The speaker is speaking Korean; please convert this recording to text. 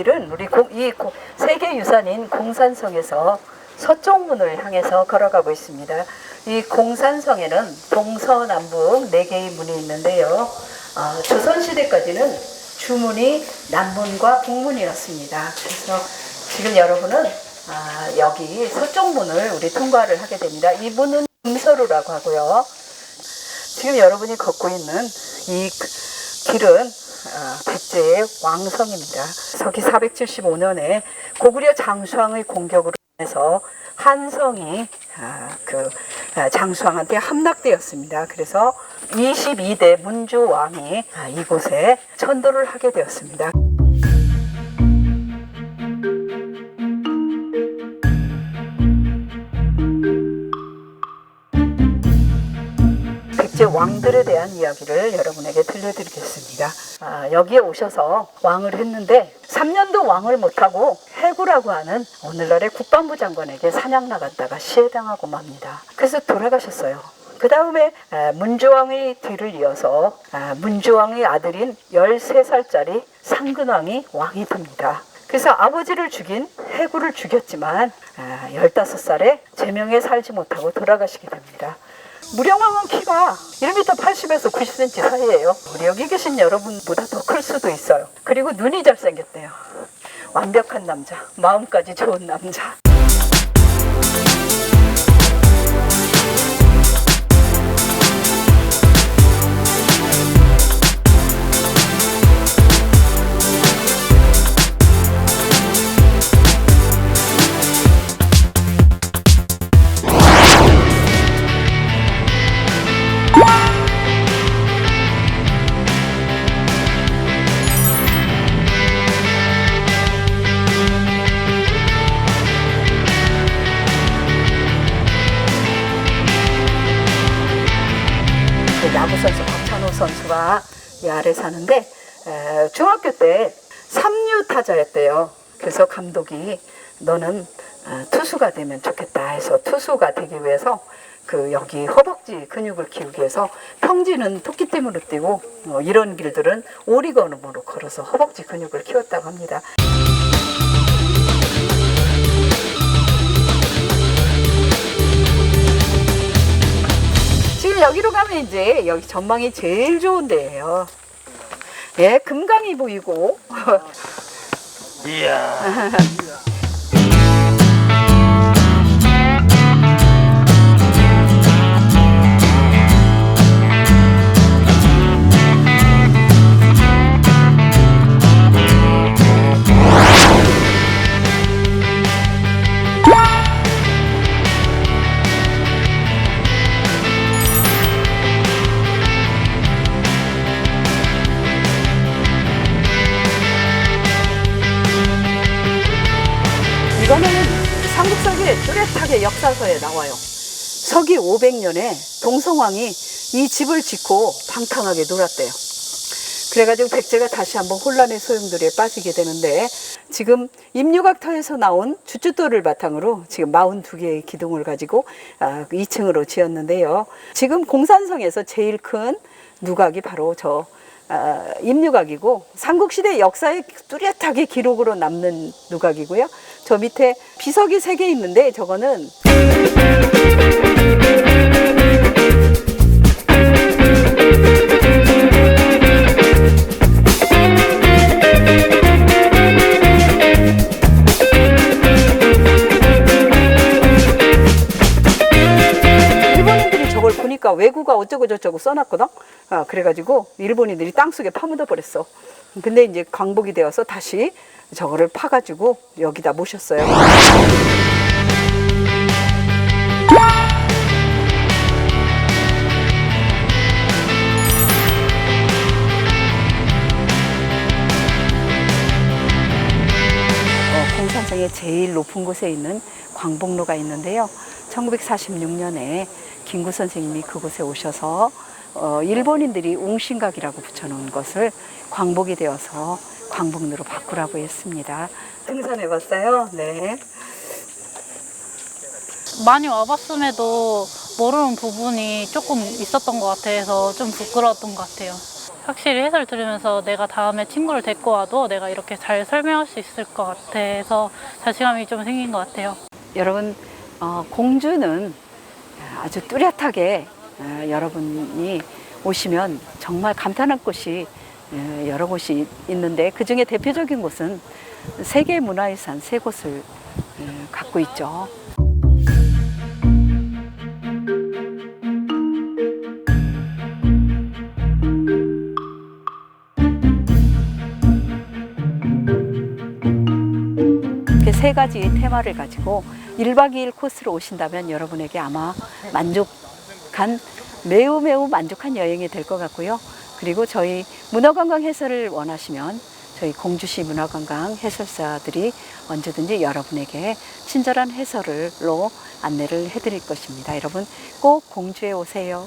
길은 우리 고, 이 고- 세계 유산인 공산성에서 서쪽문을 향해서 걸어가고 있습니다. 이 공산성에는 동서남북 네 개의 문이 있는데요. 아, 조선시대까지는 주문이 남문과 북문이었습니다. 그래서 지금 여러분은 아, 여기 서쪽문을 우리 통과를 하게 됩니다. 이 문은 금서루라고 하고요. 지금 여러분이 걷고 있는 이 그- 길은 아, 백제의 왕성입니다. 서기 475년에 고구려 장수왕의 공격으로 인해서 한성이 아, 그 아, 장수왕한테 함락되었습니다. 그래서 22대 문조 왕이 아, 이곳에 천도를 하게 되었습니다. 백제 왕들에 대한 이야기를 여러분에게 들려드리겠습니다. 아, 여기에 오셔서 왕을 했는데 3년도 왕을 못하고 해구라고 하는 오늘날의 국방부 장관에게 사냥 나갔다가 시해당하고 맙니다. 그래서 돌아가셨어요. 그 다음에 문조왕의 뒤를 이어서 아, 문조왕의 아들인 13살짜리 상근왕이 왕이 됩니다. 그래서 아버지를 죽인 해구를 죽였지만 아, 15살에 제명에 살지 못하고 돌아가시게 됩니다. 무령왕은 키가 1m 80에서 90cm 사이예요. 우리 여기 계신 여러분보다 더 클 수도 있어요. 그리고 눈이 잘생겼대요. 완벽한 남자, 마음까지 좋은 남자. 선수가 이 아래 사는데 에, 중학교 때 3루 타자였대요. 그래서 감독이 너는 어, 투수가 되면 좋겠다 해서 투수가 되기 위해서 그 여기 허벅지 근육을 키우기 위해서 평지는 토끼띠으로 뛰고 어, 이런 길들은 오리건음으로 걸어서 허벅지 근육을 키웠다고 합니다. 여기로 가면 이제 여기 전망이 제일 좋은 데예요. 예, 금강이 보이고 이야. 이거는 삼국사기의 뚜렷하게 역사서에 나와요. 서기 500년에 동성왕이 이 집을 짓고 방탕하게 놀았대요. 그래가지고 백제가 다시 한번 혼란의 소용돌이에 빠지게 되는데 지금 임유각터에서 나온 주춧돌을 바탕으로 지금 42개의 기둥을 가지고 2층으로 지었는데요. 지금 공산성에서 제일 큰 누각이 바로 저 아, 임유각이고 삼국시대 역사에 뚜렷하게 기록으로 남는 누각이고요. 저 밑에 비석이 세 개 있는데 저거는 보니까 왜구가 어쩌고 저쩌고 써놨거든. 아, 그래가지고 일본인들이 땅속에 파묻어 버렸어. 근데 이제 광복이 되어서 다시 저거를 파가지고 여기다 모셨어요. 어, 제일 높은 곳에 있는 광복로가 있는데요. 1946년에 김구 선생님이 그곳에 오셔서 어, 일본인들이 웅신각이라고 붙여놓은 것을 광복이 되어서 광복로로 바꾸라고 했습니다. 등산해 봤어요? 네. 많이 와봤음에도 모르는 부분이 조금 있었던 것 같아서 좀 부끄러웠던 것 같아요. 확실히 해설 들으면서 내가 다음에 친구를 데리고 와도 내가 이렇게 잘 설명할 수 있을 것 같아서 자신감이 좀 생긴 것 같아요. 여러분 어, 공주는 아주 뚜렷하게 어, 여러분이 오시면 정말 감탄할 곳이 어, 여러 곳이 있는데 그 중에 대표적인 곳은 세계 문화유산 세 곳을 어, 갖고 있죠. 세 가지 테마를 가지고 1박 2일 코스로 오신다면 여러분에게 아마 만족한 매우 매우 만족한 여행이 될 것 같고요. 그리고 저희 문화관광 해설을 원하시면 저희 공주시 문화관광 해설사들이 언제든지 여러분에게 친절한 해설로 안내를 해드릴 것입니다. 여러분 꼭 공주에 오세요.